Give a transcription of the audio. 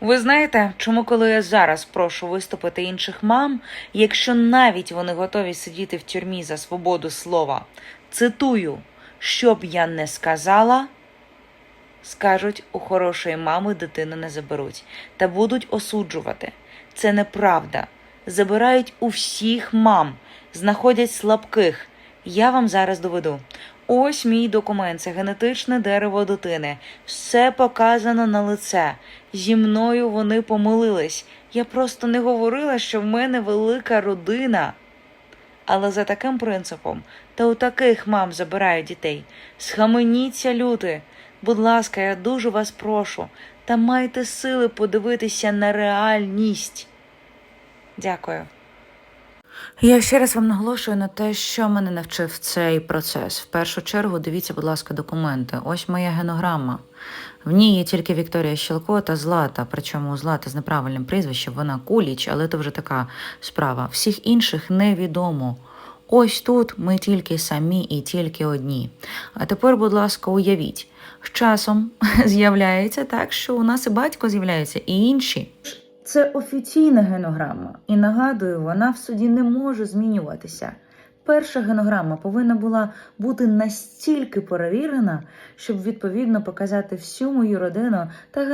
Ви знаєте, чому коли я зараз прошу виступити інших мам, якщо навіть вони готові сидіти в тюрмі за свободу слова, цитую, що б я не сказала, скажуть, у хорошої мами дитину не заберуть та будуть осуджувати. Це неправда. Забирають у всіх мам, знаходять слабких. Я вам зараз доведу. Ось мій документ, це генетичне дерево дитини. Все показано на лице. Зі мною вони помилились. Я просто не говорила, що в мене велика родина. Але за таким принципом та у таких мам забирають дітей. Схаменіться, люди. Будь ласка, я дуже вас прошу, та майте сили подивитися на реальність. Дякую. Я ще раз вам наголошую на те, що мене навчив цей процес. В першу чергу дивіться, будь ласка, документи. Ось моя генограма. В ній є тільки Вікторія Щелко та Злата, причому Злата з неправильним прізвищем, вона Куліч, але це вже така справа. Всіх інших невідомо. Ось тут ми тільки самі і тільки одні. А тепер, будь ласка, уявіть, з часом з'являється так, що у нас і батько з'являється, і інші. Це офіційна генограма, і нагадую, вона в суді не може змінюватися. Перша генограма повинна була бути настільки перевірена, щоб відповідно показати всю мою родину та